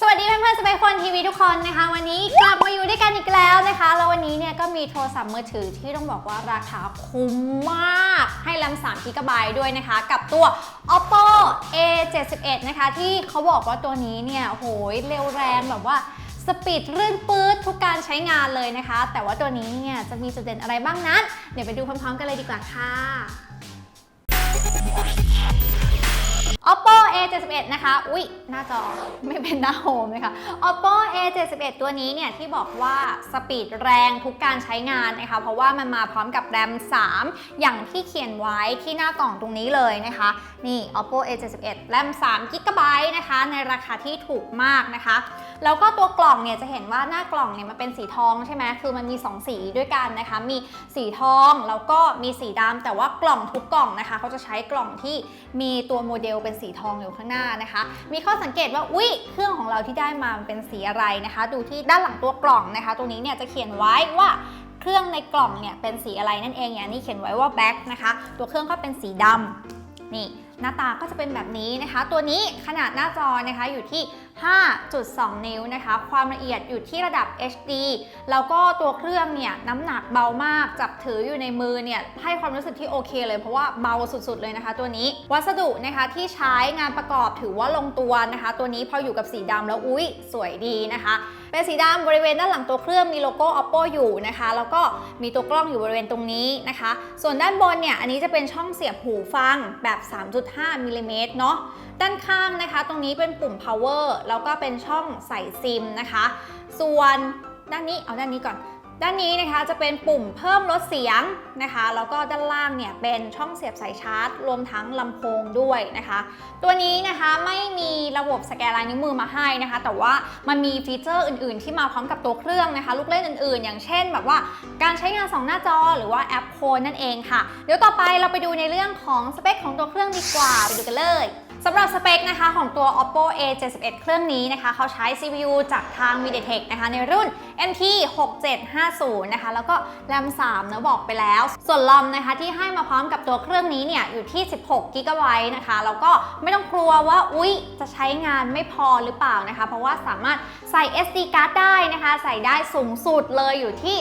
สวัสดีเพื่อนๆสเปคคนทีวีทุกคนนะคะ วันนี้กลับมาอยู่ด้วยกันอีกแล้วนะคะ แล้ววันนี้เนี่ยก็มีโทรศัพท์มือถือที่ต้องบอกว่าราคาคุ้มมาก ให้แรม3 g b ด้วยนะคะ กับตัว oppo a 7 1นะคะ ที่เขาบอกว่าตัวนี้เนี่ยโอ้โหเร็วแรงแบบว่าสปีดรื่นปื๊ดทุกการใช้งานเลยนะคะ แต่ว่าตัวนี้เนี่ยจะมีจุดเด่นอะไรบ้างนั้น เดี๋ยวไปดูพร้อมๆกันเลยดีกว่าค่ะ oppo a 7 1นะคะ อุ๊ย หน้าจอไม่เป็นหน้าโฮมเลยค่ะ oppo a 7 1ตัวนี้เนี่ยที่บอกว่าสปีดแรงทุกการใช้งานนะคะ เพราะว่ามันมาพร้อมกับแรม 3 อย่างที่เขียนไว้ที่หน้ากล่องตรงนี้เลยนะคะ นี่ oppo a 7 1แรม3 g b นะคะ ในราคาที่ถูกมากนะคะ แล้วก็ตัวกล่องเนี่ยจะเห็นว่าหน้ากล่องเนี่ยมันเป็นสีทองใช่ไหมคือมันมี 2 สีด้วยกันนะคะ มีสีทองแล้วก็มีสีดำแต่ว่ากล่องทุกกล่องนะคะเขาจะใช้กล่องที่มีตัวโมเดลเป็นสีทองอยู่ข้างหน้านะคะ มีข้อสังเกตว่าอุ๊ยเครื่องของเราที่ได้มามันเป็นสีอะไรนะคะ ดูที่ด้านหลังตัวกล่องนะคะ ตรงนี้เนี่ยจะเขียนไว้ว่าเครื่องในกล่องเนี่ยเป็นสีอะไรนั่นเองอย่างนี้เขียนไว้ว่าแบ็คนะคะ ตัวเครื่องก็เป็นสีดำนี่หน้าตาก็จะเป็นแบบนี้นะคะ ตัวนี้ขนาดหน้าจอนะคะอยู่ที่ 5.2 นิ้วนะคะ ความละเอียดอยู่ที่ระดับ HD แล้วก็ตัวเครื่องเนี่ยน้ำหนักเบามาก จับถืออยู่ในมือเนี่ยให้ความรู้สึกที่โอเคเลยเพราะว่าเบาสุดๆเลยนะคะ ตัวนี้ วัสดุนะคะที่ใช้งานประกอบถือว่าลงตัวนะคะ ตัวนี้พออยู่กับสีดำแล้วอุ๊ย สวยดีนะคะ เป็นสีดำบริเวณด้านหลังตัวเครื่องมีโลโก้ oppo อยู่นะคะ แล้วก็มีตัวกล้องอยู่บริเวณตรงนี้นะคะ ส่วนด้านบนเนี่ยอันนี้จะเป็นช่องเสียบหูฟังแบบ 3.5มิลลิเมตรเนาะด้านข้างนะคะ ตรงนี้เป็นปุ่ม power แล้วก็เป็นช่องใส่ซิมนะคะ ส่วนด้านนี้เอาด้านนี้ก่อน ด้านนี้นะคะจะเป็นปุ่มเพิ่มลดเสียงนะคะ แล้วก็ด้านล่างเนี่ยเป็นช่องเสียบสายชาร์จ รวมทั้งลำโพงด้วยนะคะ ตัวนี้นะคะไม่มีระบบสแกนลายนิ้วมือมาให้นะคะ แต่ว่ามันมีฟีเจอร์อื่น ๆ ที่มาพร้อมกับตัวเครื่องนะคะ ลูกเล่นอื่น ๆ อย่างเช่นแบบว่าการใช้งาน 2 หน้าจอหรือว่าแอปโคนนั่นเองค่ะ เดี๋ยวต่อไปเราไปดูในเรื่องของสเปคของตัวเครื่องดีกว่าไปดูกันเลย สำหรับสเปคนะคะของตัว oppo a 7 1เครื่องนี้นะคะเขาใช้ CPU จากทาง MediaTek นะคะในรุ่น NT 6750นะคะแล้วก็แรม3นะบอกไปแล้ว ส่วนลอมนะคะที่ให้มาพร้อมกับตัวเครื่องนี้เนี่ยอยู่ที่ 16 g b นะคะแล้วก็ไม่ต้องกลัวว่าอุ๊ยจะใช้งานไม่พอหรือเปล่านะคะ เพราะว่าสามารถใส่ SD card ได้นะคะ ใส่ได้สูงสุดเลยอยู่ที่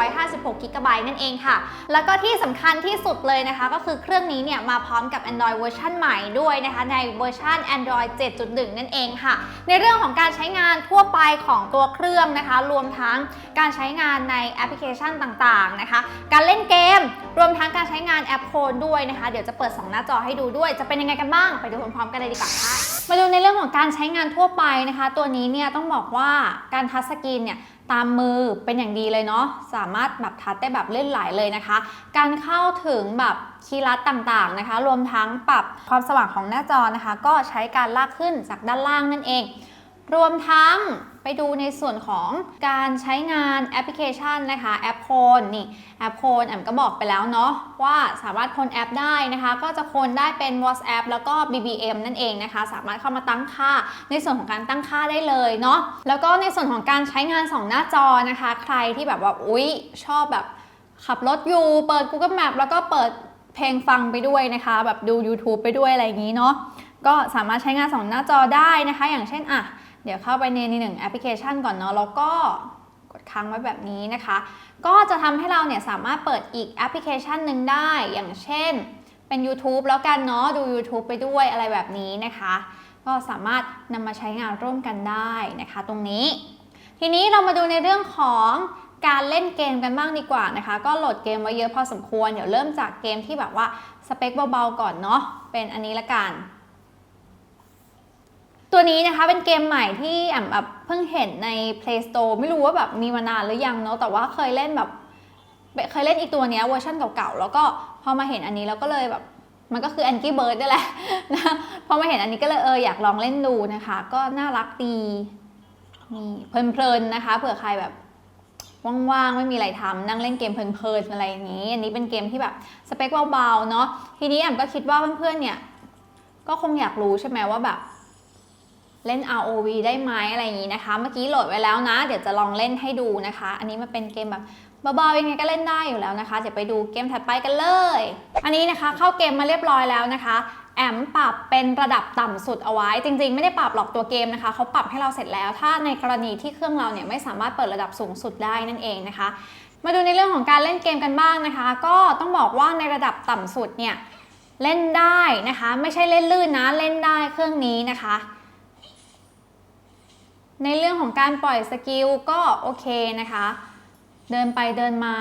256 g b นั่นเองค่ะ แล้วก็ที่สำคัญที่สุดเลยนะคะ ก็คือเครื่องนี้เนี่ยมาพร้อมกับ Android เวอร์ชันใหม่ด้วยนะคะในเวอร์ชัน Android 7.1 นั่นเองค่ะ ในเรื่องของการใช้งานทั่วไปของตัวเครื่องนะคะ รวมทั้งการใช้งานในแอปพลิเคชันต่างๆนะคะ การเล่นเกม รวมทั้งการใช้งานแอปโคนด้วยนะคะ เดี๋ยวจะเปิด 2 หน้าจอให้ดูด้วย จะเป็นยังไงกันบ้าง ไปดูพร้อมๆกันเลยดีกว่าค่ะ มาดูในเรื่องของการใช้งานทั่วไปนะคะ ตัวนี้เนี่ยต้องบอกว่าการทัชสกรีนเนี่ย ตามมือเป็นอย่างดีเลยเนาะสามารถแบบทัดได้แบบเล่นไหลเลยนะคะ การเข้าถึงแบบคีย์ลัดต่างๆนะคะ รวมทั้งปรับความสว่างของหน้าจอนะคะ ก็ใช้การลากขึ้นจากด้านล่างนั่นเอง รวมทั้งไปดูในส่วนของการใช้งานแอปพลิเคชันนะคะแอปโคนนี่แอปโคนแอมก็บอกไปแล้วเนาะว่าสามารถโคนแอปได้นะคะ ก็จะโคนได้เป็น WhatsApp แล้วก็ BBM นั่นเองนะคะ สามารถเข้ามาตั้งค่าในส่วนของการตั้งค่าได้เลยเนาะแล้วก็ในส่วนของการใช้งาน 2 หน้าจอนะคะ ใครที่แบบว่าอุ๊ยชอบแบบขับรถอยู่ เปิด Google Map แล้วก็เปิดเพลงฟังไปด้วยนะคะ แบบดู YouTube ไปด้วยอะไรอย่างนี้เนาะก็สามารถใช้งาน 2 หน้าจอได้นะคะ อย่างเช่นอะ เดี๋ยวเข้าไปในหนึ่งแอปพลิเคชันก่อนเนาะแล้วก็กดค้างไว้แบบนี้นะคะ ก็จะทำให้เราเนี่ยสามารถเปิดอีกแอปพลิเคชันหนึ่งได้อย่างเช่นเป็น YouTube แล้วกันเนาะดู YouTube ไปด้วยอะไรแบบนี้นะคะ ก็สามารถนำมาใช้งานร่วมกันได้นะคะ ตรงนี้ ทีนี้เรามาดูในเรื่องของการเล่นเกมกันบ้างดีกว่านะคะ ก็โหลดเกมไว้เยอะพอสมควร เดี๋ยวเริ่มจากเกมที่แบบว่าสเปคเบาๆก่อนเนาะเป็นอันนี้ละกัน ตัวนี้นะคะเป็นเกมใหม่ที่แอมแบบเพิ่งเห็นใน Play Store ไม่รู้ว่าแบบมีมานานหรือยังเนาะแต่ว่าเคยเล่นแบบเคยเล่นอีกตัวเนี้ยเวอร์ชันเก่าๆ แล้วก็พอมาเห็นอันนี้แล้วก็เลยแบบมันก็คือ Angry Bird นี่แหละนะพอมาเห็นอันนี้ก็เลยเอออยากลองเล่นดูนะคะ ก็น่ารักดีนี่เพลินๆนะคะเผื่อใครแบบว่างๆ ไม่มีอะไรทำนั่งเล่นเกมเพลินๆอะไรอย่างนี้ อันนี้เป็นเกมที่แบบสเปคเบาๆเนาะทีนี้แอมก็คิดว่าเพื่อนๆเนี่ยก็คงอยากรู้ใช่ไหมว่าแบบ เล่น ROV ได้ไหมอะไรอย่างนี้นะคะ เมื่อกี้โหลดไว้แล้วนะ เดี๋ยวจะลองเล่นให้ดูนะคะ อันนี้มันเป็นเกมแบบเบาๆยังไงก็เล่นได้อยู่แล้วนะคะ เดี๋ยวไปดูเกมถัดไปกันเลย อันนี้นะคะเข้าเกมมาเรียบร้อยแล้วนะคะ แอมปรับเป็นระดับต่ำสุดเอาไว้ จริง ๆ ไม่ได้ปรับหรอกตัวเกมนะคะเขาปรับให้เราเสร็จแล้ว ถ้าในกรณีที่เครื่องเราเนี่ยไม่สามารถเปิดระดับสูงสุดได้นั่นเองนะคะ มาดูในเรื่องของการเล่นเกมกันบ้างนะคะ ก็ต้องบอกว่าในระดับต่ำสุดเนี่ยเล่นได้นะคะ ไม่ใช่เล่นลื่นนะเล่นได้เครื่องนี้นะคะ ในเรื่องของการปล่อยสกิลก็โอเคนะคะ เดินไปเดินมา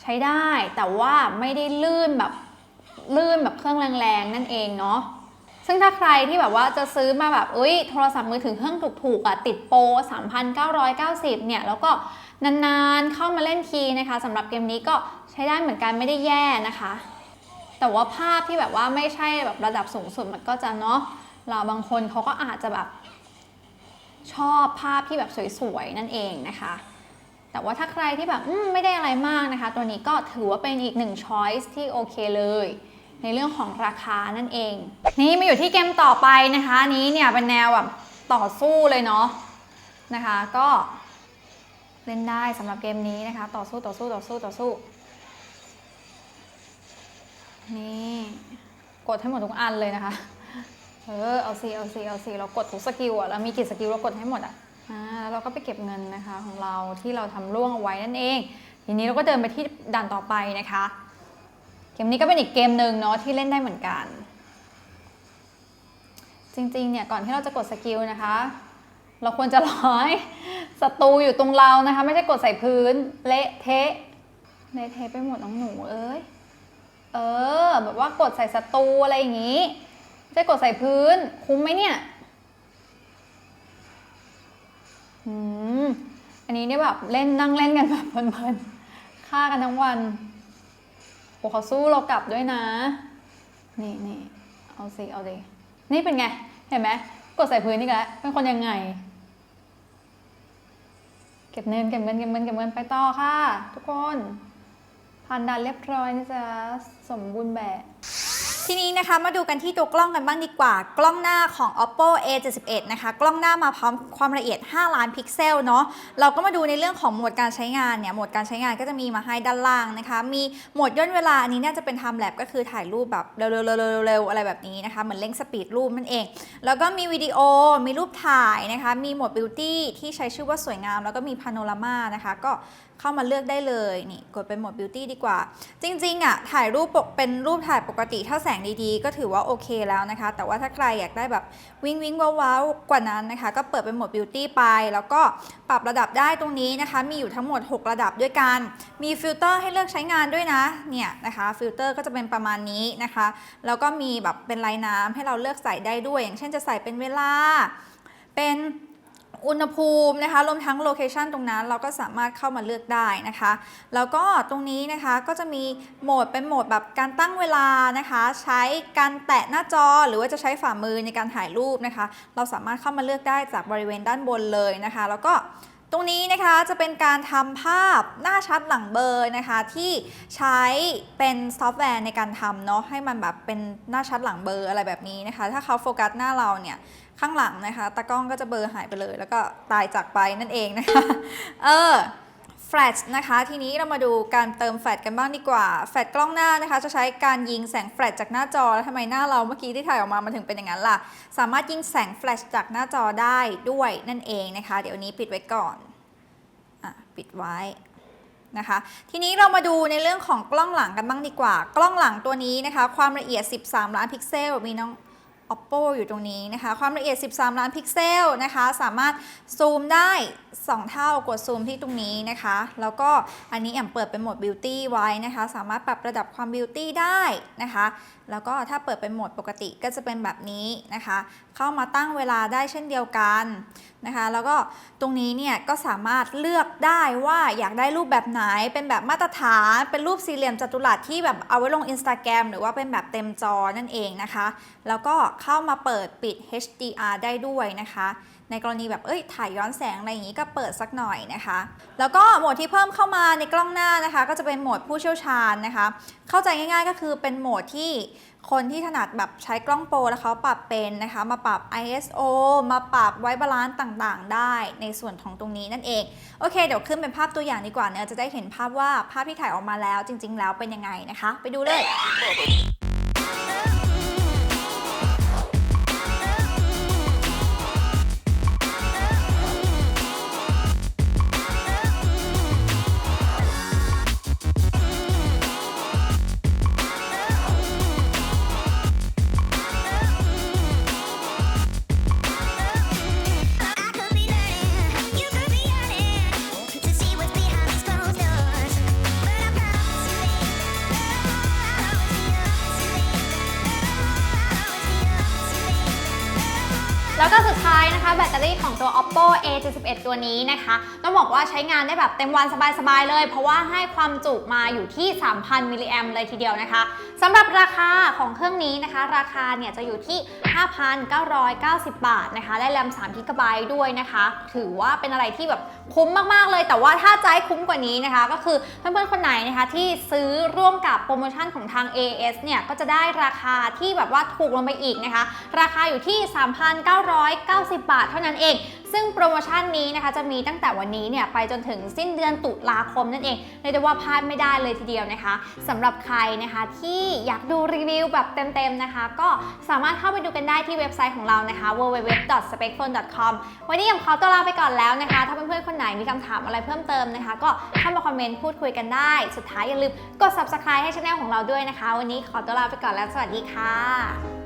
ใช้ได้ แต่ว่าไม่ได้ลื่นแบบลื่นแบบเครื่องแรงๆ นั่นเองเนาะซึ่งถ้าใครที่แบบว่าจะซื้อมาแบบอุ้ยโทรศัพท์มือถือเครื่องถูกๆอะติดโปร 3,990 เนี่ย แล้วก็นานๆเข้ามาเล่นทีนะคะสำหรับเกมนี้ก็ใช้ได้เหมือนกันไม่ได้แย่นะคะ แต่ว่าภาพที่แบบว่าไม่ใช่แบบระดับสูงสุดมันก็จะเนาะเราบางคนเขาก็อาจจะแบบ ชอบภาพที่แบบสวยๆ นั่นเองนะคะ แต่ว่าถ้าใครที่แบบไม่ได้อะไรมากนะคะ ตัวนี้ก็ถือว่าเป็นอีกหนึ่งช้อยส์ที่โอเคเลยในเรื่องของราคานั่นเอง นี่มาอยู่ที่เกมต่อไปนะคะนี้เนี่ยเป็นแนวแบบต่อสู้เลยเนาะนะคะ ก็เล่นได้สำหรับเกมนี้นะคะ ต่อสู้ต่อสู้ต่อสู้ต่อสู้ นี่ กดให้หมดทุกอันเลยนะคะ เออเอาสิเอาสิเอาสิเรากดทุกสกิลอะเรามีกี่สกิลเรากดให้หมดอะอ่าแล้วเราก็ไปเก็บเงินนะคะของเราที่เราทำร่วงเอาไว้นั่นเอง ทีนี้เราก็เดินไปที่ด่านต่อไปนะคะ เกมนี้ก็เป็นอีกเกมหนึ่งเนาะที่เล่นได้เหมือนกัน จริงๆเนี่ยก่อนที่เราจะกดสกิลนะคะ เราควรจะร้อยศัตรูอยู่ตรงเรานะคะ ไม่ใช่กดใส่พื้นเละเทะเละเทะไปหมดน้องหนูเอ้ยเออแบบว่ากดใส่ศัตรูอะไรอย่างนี้ ไม่ใช่กดใส่พื้น คุ้มไหมเนี่ยอืมอันนี้เนี่ยแบบเล่นนั่งเล่นกันแบบเพลินๆฆ่ากันทั้งวันโอ้เขาสู้เรากลับด้วยนะ นี่นี่เอาสิเอาดินี่เป็นไง เห็นไหมกดใส่พื้นนี่แหละเป็นคนยังไง เก็บเงินเก็บเงินเก็บเงินเก็บเงินไปต่อค่ะ ทุกคนผ่านด่านเรียบร้อยนะจ๊ะสมบูรณ์แบบ ทีนี้นะคะมาดูกันที่ตัวกล้องกันบ้างดีกว่า กล้องหน้าของ oppo a 7 1นะคะ กล้องหน้ามาพร้อมความละเอียด 5 ล้านพิกเซลเนาะเราก็มาดูในเรื่องของโหมดการใช้งานเนี่ยโหมดการใช้งานก็จะมีมาให้ด้านล่างนะคะ มีโหมดย่นเวลาอันนี้น่าจะเป็น time lapse ก็คือถ่ายรูปแบบเร็วๆๆๆๆอะไรแบบนี้นะคะเหมือนเร่งสปีดรูปนั่นเอง แล้วก็มีวิดีโอมีรูปถ่ายนะคะมีโหมด beauty ที่ใช้ชื่อว่าสวยงาม แล้วก็มีพาโนรามานะคะก็ เข้ามาเลือกได้เลยนี่กดเป็นโหมด beauty ดีกว่า จริงๆอะถ่ายรูปปกเป็นรูปถ่ายปกติถ้าแสงดีๆ ก็ถือว่าโอเคแล้วนะคะ แต่ว่าถ้าใครอยากได้แบบวิงวิงว้าวๆกว่านั้นนะคะ ก็เปิดเป็นโหมด beauty ไป แล้วก็ปรับระดับได้ตรงนี้นะคะ มีอยู่ทั้งหมด 6 ระดับด้วยกันมีฟิลเตอร์ให้เลือกใช้งานด้วยนะเนี่ยนะคะฟิลเตอร์ก็จะเป็นประมาณนี้นะคะแล้วก็มีแบบเป็นลายน้ำให้เราเลือกใส่ได้ด้วย อย่างเช่นจะใส่เป็นเวลาเป็น อุณหภูมินะคะรวมทั้งโลเคชันตรงนั้นเราก็สามารถเข้ามาเลือกได้นะคะ แล้วก็ตรงนี้นะคะก็จะมีโหมดเป็นโหมดแบบการตั้งเวลานะคะ ใช้การแตะหน้าจอหรือว่าจะใช้ฝ่ามือในการถ่ายรูปนะคะ เราสามารถเข้ามาเลือกได้จากบริเวณด้านบนเลยนะคะ แล้วก็ตรงนี้นะคะจะเป็นการทำภาพหน้าชัดหลังเบอร์นะคะ ที่ใช้เป็นซอฟต์แวร์ในการทำเนาะให้มันแบบเป็นหน้าชัดหลังเบอร์อะไรแบบนี้นะคะ ถ้าเขาโฟกัสหน้าเราเนี่ย ข้างหลังนะคะตากล้องก็จะเบลอร์หายไปเลย แล้วก็ตายจากไปนั่นเองนะคะเออแฟลชนะคะ ทีนี้เรามาดูการเติมแฟลชกันบ้างดีกว่า แฟลชกล้องหน้านะคะ จะใช้การยิงแสงแฟลชจากหน้าจอ แล้วทำไมหน้าเราเมื่อกี้ที่ถ่ายออกมามันถึงเป็นอย่างนั้นล่ะ สามารถยิงแสงแฟลชจากหน้าจอได้ด้วยนั่นเองนะคะ เดี๋ยวนี้ปิดไว้ก่อนอะปิดไว้นะคะ ทีนี้เรามาดูในเรื่องของกล้องหลังกันบ้างดีกว่า กล้องหลังตัวนี้นะคะ ความละเอียด 13 ล้านพิกเซล มีน้อง oppo อยู่ตรงนี้นะคะ ความละเอียด 13 ล้านพิกเซลนะคะ สามารถซูมได้ 2 เท่ากดซูมที่ตรงนี้นะคะ แล้วก็อันนี้แอมเปิดเป็นโหมด beauty ไว้นะคะ สามารถปรับระดับความ beauty ได้นะคะ แล้วก็ถ้าเปิดเป็นโหมดปกติก็จะเป็นแบบนี้นะคะ เข้ามาตั้งเวลาได้เช่นเดียวกัน นะคะ แล้วก็ตรงนี้เนี่ยก็สามารถเลือกได้ว่าอยากได้รูปแบบไหน เป็นแบบมาตรฐาน เป็นรูปสี่เหลี่ยมจัตุรัสที่แบบเอาไว้ลง Instagram หรือว่าเป็นแบบเต็มจอนั่นเองนะคะ แล้วก็เข้ามาเปิดปิด HDR ได้ด้วยนะคะ ในกรณีแบบเอ้ยถ่ายย้อนแสงอะไรอย่างนี้ก็เปิดสักหน่อยนะคะ แล้วก็โหมดที่เพิ่มเข้ามาในกล้องหน้านะคะ ก็จะเป็นโหมดผู้เชี่ยวชาญนะคะ เข้าใจง่ายๆก็คือเป็นโหมดที่คนที่ถนัดแบบใช้กล้องโปรแล้วเขาปรับเป็นนะคะ มาปรับ ISO มาปรับไว้บาลานซ์ต่างๆ ได้ในส่วนของตรงนี้นั่นเอง โอเค เดี๋ยวขึ้นเป็นภาพตัวอย่างดีกว่าเนอะจะได้เห็นภาพว่าภาพที่ถ่ายออกมาแล้วจริง ๆ แล้วเป็นยังไงนะคะ ไปดูเลยะแบตเตอรี่ของตัว oppo a 7 1ตัวนี้นะคะ ต้องบอกว่าใช้งานได้แบบเต็มวันสบายๆเลย เพราะว่าให้ความจุมาอยู่ที่ 3,000มิลลิแอมเลยทีเดียวนะคะสำหรับราคาของเครื่องนี้นะคะ ราคาเนี่ยจะอยู่ที่ 5,990 บาทนะคะ ได้แรม3 g b ด้วยนะคะ ถือว่าเป็นอะไรที่แบบ คุ้มมากๆเลย แต่ว่าถ้าจะให้คุ้มกว่านี้นะคะ ก็คือเพื่อนๆคนไหนนะคะที่ซื้อร่วมกับโปรโมชั่นของทาง AS เนี่ยก็จะได้ราคาที่แบบว่าถูกลงไปอีกนะคะ ราคาอยู่ที่ 3,990 บาทเท่านั้นเอง ซึ่งโปรโมชั่นนี้นะคะจะมีตั้งแต่วันนี้เนี่ยไปจนถึงสิ้นเดือนตุลาคมนั่นเองเรียกได้ว่าพลาดไม่ได้เลยทีเดียวนะคะสำหรับใครนะคะที่อยากดูรีวิวแบบเต็มๆนะคะ ก็สามารถเข้าไปดูกันได้ที่เว็บไซต์ของเรานะคะ www.specphone.com วันนี้ยังขอตัวลาไปก่อนแล้วนะคะ ถ้าเพื่อนๆคนไหนมีคำถามอะไรเพิ่มเติมนะคะ ก็เข้ามาคอมเมนต์พูดคุยกันได้ สุดท้ายอย่าลืมกด subscribe ให้ช่องของเราด้วยนะคะ วันนี้ขอตัวลาไปก่อนแล้วสวัสดีค่ะ